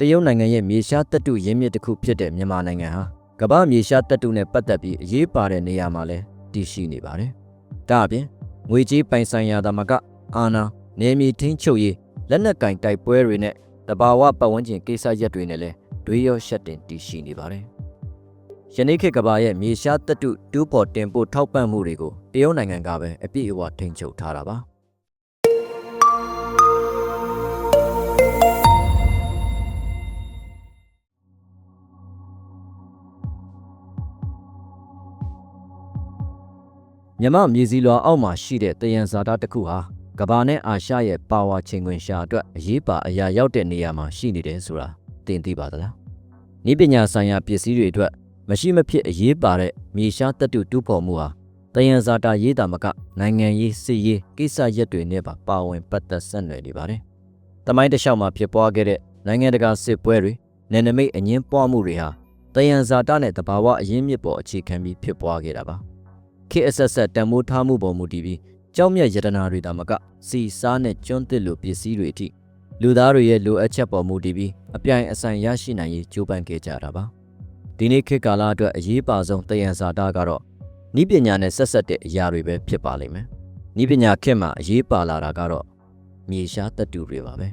တရုတ်နိုင်ငံရဲ့မြေရှားတပ်တုရင်းမြစ်တစ်ခုဖြစ်တဲ့မြန်မာနိုင်ငံဟာကမ္ဘာမြေရှားတပ်တုနဲ့ပတ်သက်ပြီးအရေးပါတဲ့နေရာမှာလဲတည်ရှိနေပါတယ်။ဒါအပြင်ငွေကြေးပိုင်ဆိုင်ရာသမကအာနာနေမီထင်းချုပ်ရေးလက်နက်ကင်တိုက်ပွဲတွေနဲ့တဘာဝပတ်ဝန်းကျင်ကိစ္စရပ်တွေနဲ့လဲတွေးရောရှက်တင်တည်ရှိနေပါတယ်။ယနေ့ခေတ်ကမ္ဘာရဲ့မြေရှားတပ်တုတူးပေါ်တင်ပို့ထောက်ပံ့မှုတွေကိုတရုတ်နိုင်ငံကပဲအပြည့်အဝထိန်းချုပ်ထားတာပါ။ မြမမြေစီလွာအောက်မှာရှိတဲ့တယံဇာတာတစ်ခုဟာကဘာနဲ့အာရှရဲ့ပါဝါချိန်ခွင်ရှာအတွက်အရေးပါအရာရောက်တဲ့နေရာမှာရှိနေတယ်ဆိုတာသင်သိပါသလားဤပညာဆိုင်ရာပစ္စည်းတွေအတွက်မရှိမဖြစ်အရေးပါတဲ့မြေရှားတပ်တုတူးဖော်မှုဟာတယံဇာတာရေးတာမကနိုင်ငံရေးစစ်ရေးကိစ္စရပ်တွေနဲ့ပါပါဝင်ပတ်သက်ဆက်နွယ်နေပါတယ်တမိုင်းတစ်လျှောက်မှာဖြစ်ပွားခဲ့တဲ့နိုင်ငံတကာစစ်ပွဲတွေနယ်နိမိတ်အငင်းပွားမှုတွေဟာတယံဇာတာနဲ့တဘာဝအရင်းမြစ်ပေါ်အခြေခံပြီးဖြစ်ပွားခဲ့တာပါ ခေတ်အဆက်ဆက်တန်မိုးထားမှုပေါ်မူတည်ပြီးကြောက်မြတ်ယတနာတွေတာမကစီစားနဲ့ကျွန်းသစ်လိုပစ္စည်းတွေအထိလူသားတွေရဲ့လိုအပ်ချက်ပေါ်မူတည်ပြီးအပြိုင်အဆိုင်ရရှိနိုင်ရေးကြိုးပမ်းခဲ့ကြတာပါဒီနေ့ခေတ်ကာလအတွက်အရေးပါဆုံးတယံဇာတာကတော့ဤပညာနဲ့ဆက်ဆက်တဲ့အရာတွေပဲဖြစ်ပါလိမ့်မယ်ဤပညာခေတ်မှာအရေးပါလာတာကတော့မြေရှားတပ်တူတွေပါပဲ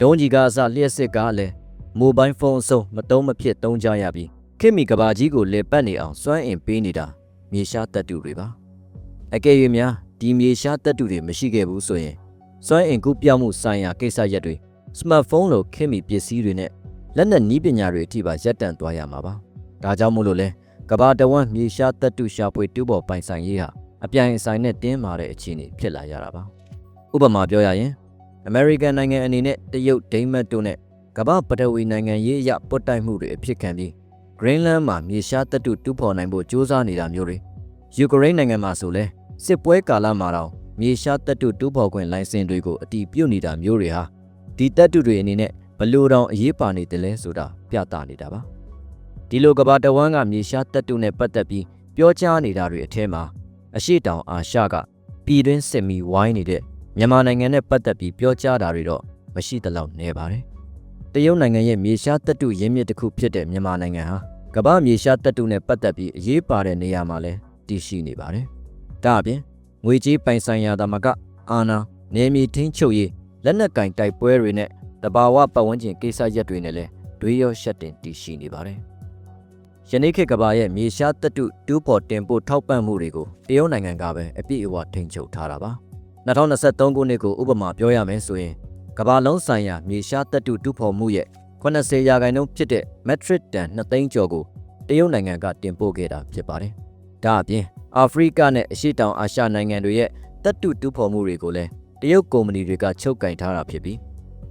ဒုံးကြီးကအစလျှက်စစ်ကားလည်းမိုဘိုင်းဖုန်းအစုံမတုံးမဖြစ်တုံးကြရပြီး ခေတ်မီကဘာကြီးကိုလေပတ်နေအောင်စွမ်းအင်ပေးနေတာမြေရှားတပ်တုတွေပါအကယ်၍များဒီမြေရှားတပ်တုတွေမရှိခဲ့ဘူးဆိုရင်စွမ်းအင်ကူးပြောင်းမှုဆိုင်ရာကိစ္စရပ်တွေစမတ်ဖုန်းလိုခေတ်မီပစ္စည်းတွေနဲ့လက်နက်နည်းပညာတွေအထိပါရပ်တန့်သွားရမှာပါဒါကြောင့်မို့လို့လဲကဘာတဝန်းမြေရှားတပ်တုရှာဖွေတူးပေါ်ပိုင်ဆိုင်ရေးဟာအပြိုင်အဆိုင်နဲ့တင်းမာတဲ့အခြေအနေဖြစ်လာရတာပါဥပမာပြောရရင်အမေရိကန်နိုင်ငံအနေနဲ့တရုတ်ဒိန်းမတ်တို့နဲ့ကမ္ဘာပထဝီနိုင်ငံရေးအရပုတ်တိုက်မှုတွေအဖြစ်ခံပြီး Greenland မှာမြေရှားတပ်တုတူးဖော်နိုင်ဖို့စ조사နေတာမျိုးတွေယူကရိန်းနိုင်ငံမှာဆိုလဲစစ်ပွဲကာလမှာတော့မြေရှားတပ်တုတူးဖော်ခွင့်လိုင်စင်တွေကိုအတီးပြုတ်နေတာမျိုးတွေဟာဒီတပ်တုတွေအနေနဲ့ဘလို့တောင်အရေးပါနေတယ်လဲဆိုတာပြသနေတာပါဒီလိုကဘာတဝမ်းကမြေရှားတပ်တုနဲ့ပတ်သက်ပြီးပြောကြားနေတာတွေအထက်မှာအရှိတောင်အာရှကပြည်တွင်းစစ်မီဝိုင်းနေတဲ့မြန်မာနိုင်ငံနဲ့ပတ်သက်ပြီးပြောကြားတာတွေတော့မရှိသလောက်နေပါတယ် တရုတ်နိုင်ငံရဲ့မြေရှားတပ်တုရင်းမြစ်တစ်ခုဖြစ်တဲ့မြန်မာနိုင်ငံဟာကမ္ဘာမြေရှားတပ်တုနဲ့ပတ်သက်ပြီးအရေးပါတဲ့နေရာမှာလဲတည်ရှိနေပါတယ်။ဒါအပြင်ငွေကြေးပိုင်ဆိုင်ရာသမကအာနာနေမီထင်းချုပ်ရေးလက်နက်ကင်တိုက်ပွဲတွေနဲ့တဘာဝပတ်ဝန်းကျင်ကိစ္စရပ်တွေနဲ့လဲတွေးရောရှက်တင်တည်ရှိနေပါတယ်။ယနေ့ခေတ်ကမ္ဘာရဲ့မြေရှားတပ်တုတူးဖော်တင်ပို့ထောက်ပံ့မှုတွေကိုတရုတ်နိုင်ငံကပဲအပြည့်အဝထိန်းချုပ်ထားတာပါ။2023ခုနှစ်ကိုဥပမာပြောရမယ်ဆိုရင် ကမ္ဘာလုံးဆိုင်ရာမြေရှားတပ်တုတူးဖော်မှုရဲ့80ရာခိုင်နှုန်းဖြစ်တဲ့ metric တန်2သိန်းကျော်ကိုတရုတ်နိုင်ငံကတင်ပို့ခဲ့တာဖြစ်ပါတယ်။ဒါအပြင်အာဖရိကနဲ့အရှေ့တောင်အာရှနိုင်ငံတွေရဲ့တပ်တုတူးဖော်မှုတွေကိုလည်းတရုတ်ကုမ္ပဏီတွေကချုပ်ကင်ထားတာဖြစ်ပြီး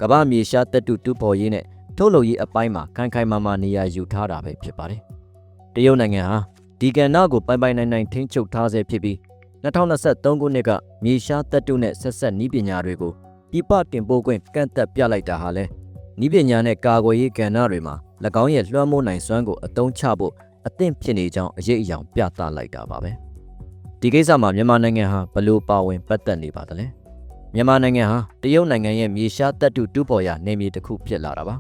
ကမ္ဘာမြေရှားတပ်တုတူးဖော်ရေးနဲ့ထုတ်လုပ်ရေးအပိုင်းမှာခိုင်ခိုင်မာမာနေရာယူထားတာပဲဖြစ်ပါတယ်။တရုတ်နိုင်ငံဟာဒီကဏ္ဍကိုပိုင်ပိုင်နိုင်နိုင်ထိန်းချုပ်ထားဆဲဖြစ်ပြီး2023ခုနှစ်ကမြေရှားတပ်တုနဲ့ဆက်ဆက်နည်းပညာတွေကို ပြပတင်ပို့ခွင့်ကန့်သက်ပြလိုက်တာဟာလဲဤပညာနဲ့ကာကွယ်ရေးကဏ္ဍတွေမှာ၎င်းရဲ့လွှမ်းမိုးနိုင်စွမ်းကိုအသုံးချဖို့အသင့်ဖြစ်နေကြောင်းအရေးအယောင်ပြသလိုက်တာပါပဲဒီကိစ္စမှာမြန်မာနိုင်ငံဟာဘလို့ပါဝင်ပတ်သက်နေပါသလဲမြန်မာနိုင်ငံဟာတရုတ်နိုင်ငံရဲ့မြေရှားတပ်တုတူးပေါ်ရာနေမြေတစ်ခုဖြစ်လာတာပါ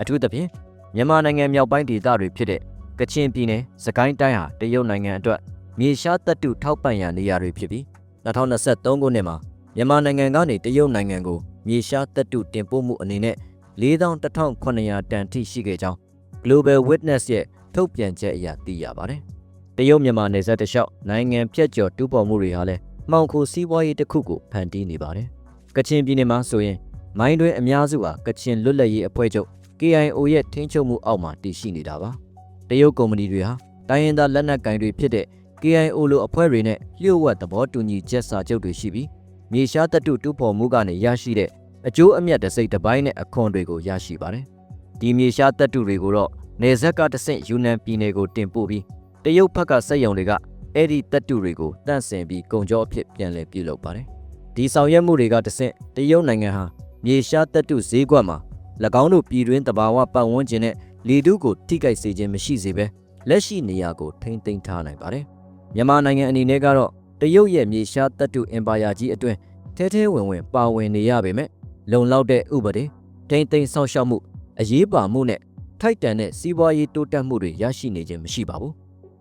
အထူးသဖြင့်မြန်မာနိုင်ငံမြောက်ပိုင်းဒေသတွေဖြစ်တဲ့ကချင်ပြည်နယ်စကိုင်းတိုင်းဟာတရုတ်နိုင်ငံအတွက်မြေရှားတပ်တုထောက်ပံ့ရာနေရာတွေဖြစ်ပြီး2023ခုနှစ်မှာ မြန်မာနိုင်ငံကနေတရုတ်နိုင်ငံကိုမြေရှားတပ်တုတင်ပို့မှုအနေနဲ့41,900တန်ထိရှိခဲ့ကြောင်း Global Witness ရဲ့ထုတ်ပြန်ချက်အရသိရပါတယ်။တရုတ်မြန်မာနယ်စပ်တစ်လျှောက်နိုင်ငံဖြတ်ကျော်တူးပေါ်မှုတွေဟာလည်းမှောင်ခိုစီးပွားရေးတစ်ခုကိုဖန်တီးနေပါတယ်။ကချင်ပြည်နယ်မှာဆိုရင်မိုင်းတွင်အများစုဟာကချင်လွတ်လပ်ရေးအဖွဲ့ချုပ် KIO ရဲ့ထိန်းချုပ်မှုအောက်မှာတည်ရှိနေတာပါ။တရုတ်ကုမ္ပဏီတွေဟာတိုင်းရင်းသားလက်နက်ကင်တွေဖြစ်တဲ့ KIO လိုအဖွဲ့တွေနဲ့လျှို့ဝှက်သဘောတူညီချက်စာချုပ်တွေရှိပြီး မြေရှားတပ်တုတူးဖော်မှုကနေရရှိတဲ့အကျိုးအမြတ်တစ်စိတ်တစ်ပိုင်းနဲ့အခွန်တွေကိုရရှိပါတယ်။ဒီမြေရှားတပ်တုတွေကိုတော့နေဇက်ကတဆင့်ယူနန်ပြည်နယ်ကိုတင်ပို့ပြီးတရုတ်ဘက်ကစက်ယုံတွေကအဲ့ဒီတပ်တုတွေကိုတန့်စင်ပြီးကုန်ကြောအဖြစ်ပြန်လည်ပြုလုပ်ပါတယ်။ဒီဆောင်ရွက်မှုတွေကတဆင့်တရုတ်နိုင်ငံဟာမြေရှားတပ်တုဈေးကွက်မှာ၎င်းတို့ပြည်တွင်းတဘာဝပတ်ဝန်းကျင်နဲ့လေတုကိုထိခိုက်စေခြင်းမရှိစေဘဲလက်ရှိနေရာကိုထိမ့်သိမ်းထားနိုင်ပါတယ်။မြန်မာနိုင်ငံအနေနဲ့ကတော့ တရုတ်ရဲ့မြေရှားတပ်တုအင်ပါယာကြီးအတွင်းထဲထဲဝင်ဝင်ပါဝင်နေရပေမဲ့လုံလောက်တဲ့ဥပဒေတိမ့်သိမ်းဆောင်ရှောက်မှုအရေးပါမှုနဲ့ထိုက်တန်တဲ့စီးပွားရေးတိုးတက်မှုတွေရရှိနေခြင်းမရှိပါဘူး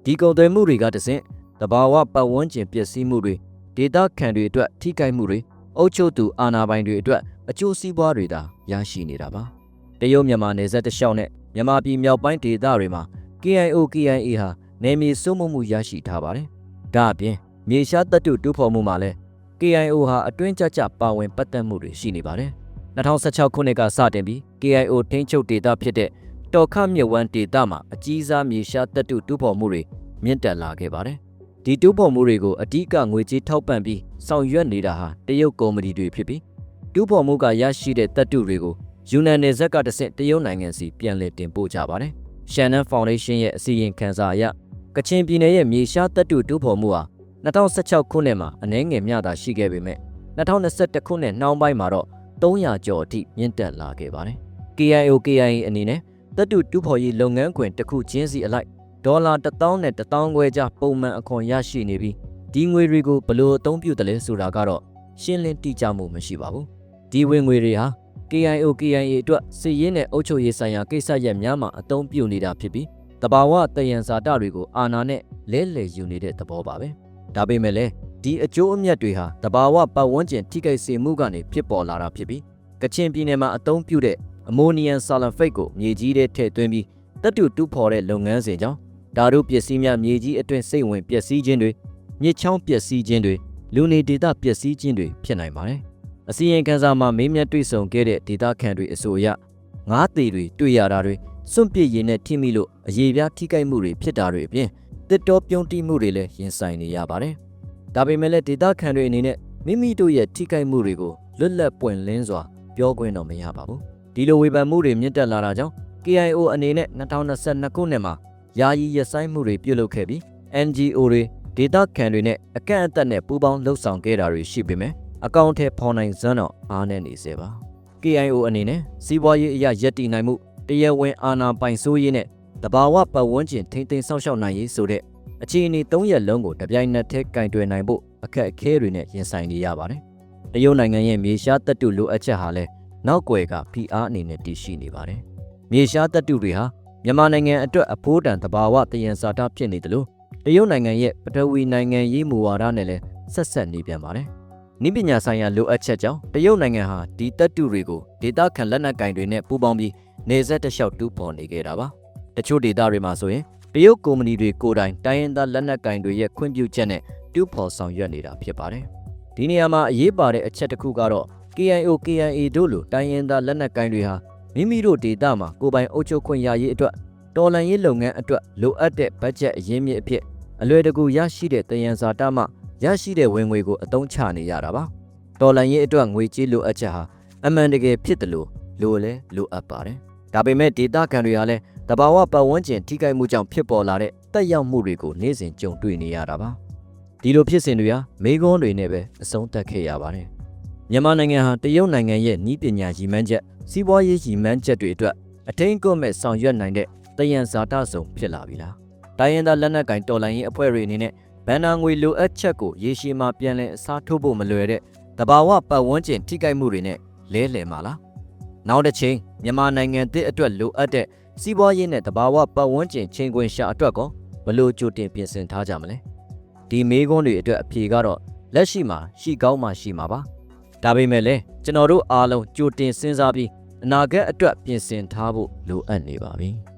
ဒီကုန်သွယ်မှုတွေကတဆင့်တဘာဝပတ်ဝန်းကျင်ပျက်စီးမှုတွေဒေတာခံတွေအတွက်ထိခိုက်မှုတွေအုပ်ချုပ်သူအာဏာပိုင်တွေအတွက်အကျိုးစီးပွားတွေသာရရှိနေတာပါတရုတ်မြန်မာနယ်စပ်တစ်လျှောက်နဲ့မြန်မာပြည်မြောက်ပိုင်းဒေသတွေမှာ KIO KIA ဟာနယ်မြေစိုးမိုးမှုရရှိထားပါတယ်ဒါအပြင် မြေရှားတပ်တုတူးဖော်မှုမှာလည်း KIO ဟာအတွင်းကျကျပါဝင်ပတ်သက်မှုတွေရှိနေပါတယ်2016ခုနှစ်ကစတင်ပြီး KIO ထိန်းချုပ်ဒေသဖြစ်တဲ့တော်ခမြစ်ဝမ်းဒေသမှာအကြီးစားမြေရှားတပ်တုတူးဖော်မှုတွေမြင့်တက်လာခဲ့ပါတယ်ဒီတူးဖော်မှုတွေကိုအ धिक ငွေကြေးထောက်ပံ့ပြီးဆောင်ရွက်နေတာဟာတရုတ်ကုမ္ပဏီတွေဖြစ်ပြီးတူးဖော်မှုကရရှိတဲ့တပ်တုတွေကိုယူနန်နယ်ဇက်ကတဆင့်တရုတ်နိုင်ငံစီပြန်လည်တင်ပို့ကြပါတယ်။ Shannon Foundation ရဲ့အစီရင်ခံစာအရကချင်ပြည်နယ်ရဲ့မြေရှားတပ်တုတူးဖော်မှုဟာ 2016ခုနှစ်မှာအနည်းငယ်မျှတာရှိခဲ့ပေမဲ့2021ခုနှစ်နှောင်းပိုင်းမှာတော့300ကျော်အထိမြင့်တက်လာခဲ့ပါတယ်။ KIO KIA အနေနဲ့တပ်တုတူးဖော်ရေးလုပ်ငန်းခွင်တစ်ခုချင်းစီအလိုက်ဒေါ်လာ1000နဲ့1000ခွဲကြားပုံမှန်အခွန်ရရှိနေပြီးဒီငွေတွေကိုဘယ်လိုအသုံးပြုတယ်လဲဆိုတာကတော့ရှင်းလင်းတိကျမှုမရှိပါဘူးဒီဝင်ငွေတွေဟာ KIO KIA အတွက်စစ်ရေးနဲ့အုပ်ချုပ်ရေးဆိုင်ရာကိစ္စရပ်များမှာအသုံးပြုနေတာဖြစ်ပြီးတဘာဝတယံဇာတတွေကိုအာဏာနဲ့လဲလှယ်ယူနေတဲ့သဘောပါပဲ ဒါပေမဲ့လည်းဒီအကျိုးအမြတ်တွေဟာတဘာဝပတ်ဝန်းကျင်ထိခိုက်စေမှုကနေဖြစ်ပေါ်လာတာဖြစ်ပြီးကချင်ပြည်နယ်မှာအသုံးပြုတဲ့အမိုနီယမ်ဆာလဖိတ်ကိုမြေကြီးထဲထည့်သွင်းပြီးတပ်တူတူဖော်တဲ့လုပ်ငန်းစဉ်ကြောင့်ဓာတုပစ္စည်းများမြေကြီးအတွင်းစိတ်ဝင်ပျက်စီးခြင်းတွေမြစ်ချောင်းပျက်စီးခြင်းတွေလူနေဒေသပျက်စီးခြင်းတွေဖြစ်နိုင်ပါတယ်။အစီရင်ခံစာမှာမေးမြန်းတွေ့ဆုံခဲ့တဲ့ဒေသခံတွေအဆိုအရငါးသေးတွေတွေ့ရတာတွေစွန့်ပစ်ရည်နဲ့ထိမိလို့အရေးပြားထိခိုက်မှုတွေဖြစ်တာတွေအပြင် တစ်တော်ပြုံးတိမှုတွေလည်းရင်ဆိုင်နေရပါတယ်။ဒါပေမဲ့လည်းဒေသခံတွေအနေနဲ့မိမိတို့ရဲ့ထိခိုက်မှုတွေကိုလွတ်လပ်ပွင့်လင်းစွာပြောခွင့်တော့မရပါဘူး။ဒီလိုဝေဖန်မှုတွေမြင့်တက်လာတာကြောင့် KIO အနေနဲ့2022ခုနှစ်မှာယာယီရဆိုင်မှုတွေပြုလုပ်ခဲ့ပြီး NGO တွေဒေတာခံတွေနဲ့အကန့်အသတ်နဲ့ပူးပေါင်းလှုပ်ဆောင်ခဲ့တာတွေရှိပေမဲ့အကောင့်ထဲဖော်နိုင်စမ်းတော့အားနဲ့နေစေပါ KIO အနေနဲ့စီးပွားရေးအရာရက်တည်နိုင်မှုတရားဝင်အာဏာပိုင်ဆိုးရေးနဲ့ တဘာဝပတ်ဝန်းကျင်ထိမ့်သိမ်းဆောက်ရှောက်နိုင်ရေးဆိုတဲ့အခြေအနေ၃ရက်လုံးကိုတပြိုင်နက်တည်းကင်တွယ်နိုင်ဖို့အခက်အခဲတွေနဲ့ရင်ဆိုင်နေရပါတယ်။တရုတ်နိုင်ငံရဲ့မြေရှားတပ်တုလိုအပ်ချက်ဟာလည်းနောက်ွယ်ကဖိအားအနေနဲ့တည်ရှိနေပါတယ်။မြေရှားတပ်တုတွေဟာမြန်မာနိုင်ငံအတွက်အဖိုးတန်သဘာဝတယံဇာတဖြစ်နေတယ်လို့တရုတ်နိုင်ငံရဲ့ပထဝီနိုင်ငံရေးမူဝါဒနဲ့လည်းဆက်ဆက်နေပြန်ပါတယ်။နိပညာဆိုင်ရာလိုအပ်ချက်ကြောင့်တရုတ်နိုင်ငံဟာဒီတပ်တုတွေကိုဒေသခံလက်နက်ကင်တွေနဲ့ပူးပေါင်းပြီးနေဆက်တလျှောက်တူးဖော်နေခဲ့တာပါ။ တချို့ဒေသတွေမှာဆိုရင်တရုတ်ကုမ္ပဏီတွေကိုယ်တိုင်တိုင်းရင်းသားလက်နက်ကင်တွေရဲ့ခွင့်ပြုချက်နဲ့တူးဖော်ဆောင်ရွက်နေတာဖြစ်ပါတယ်။ဒီနေရာမှာအရေးပါတဲ့အချက်တစ်ခုကတော့ KIO KIA တို့လိုတိုင်းရင်းသားလက်နက်ကင်တွေဟာမိမိတို့ဒေသမှာကိုပိုင်အုပ်ချုပ်ခွင့်ရရေးအတွက်တော်လန်ရေးလုပ်ငန်းအတွက်လိုအပ်တဲ့ဘတ်ဂျက်အရင်းမြစ်အဖြစ်အလွယ်တကူရရှိတဲ့တယံဇာတမှရရှိတဲ့ဝင်ငွေကိုအသုံးချနေရတာပါတော်လန်ရေးအတွက်ငွေကြေးလိုအပ်ချက်ဟာအမှန်တကယ်ဖြစ်တယ်လို့လိုလဲလိုအပ်ပါတယ်ဒါပေမဲ့ဒေတာခံတွေဟာလည်း တဘာဝပတ်ဝန်းကျင်ထိခိုက်မှုကြောင့်ဖြစ်ပေါ်လာတဲ့တက်ရောက်မှုတွေကိုနေ့စဉ်ကြုံတွေ့နေရတာပါဒီလိုဖြစ်စဉ်တွေဟာမေကွန်းတွေနဲ့ပဲအဆုံးသတ်ခဲ့ရပါတယ်မြန်မာနိုင်ငံဟာတရုတ်နိုင်ငံရဲ့ဤပညာရည်မှန်းချက်စီးပွားရေးရည်မှန်းချက်တွေအတွက်အထင်ကွမဲ့ဆောင်ရွက်နိုင်တဲ့တယံဇာတဆုံဖြစ်လာပြီလားတိုင်းရင်းသားလက်နက်ကင်တော်လှန်ရေးအဖွဲ့တွေအနေနဲ့ဘန်နာငွေလိုအပ်ချက်ကိုရေရှည်မှာပြန်လည်အစားထိုးဖို့မလွယ်တဲ့တဘာဝပတ်ဝန်းကျင်ထိခိုက်မှုတွေနဲ့လဲလှယ်မှာလားနောက်တစ်ချိန်မြန်မာနိုင်ငံသစ်အတွက်လိုအပ်တဲ့ စီးပွားရေးနဲ့တဘာဝပတ်ဝန်းကျင်ချိန်ခွင်ရှာအတွက်ကောဘလို့ကြိုတင်ပြင်ဆင်ထားကြမလဲဒီမေးခွန်းတွေအတွက်အဖြေကတော့လက်ရှိမှာရှိကောင်းမှရှိမှာပါဒါပေမဲ့လည်းကျွန်တော်တို့အားလုံးကြိုတင်စဉ်းစားပြီးအနာဂတ်အတွက်ပြင်ဆင်ထားဖို့လိုအပ်နေပါပြီ။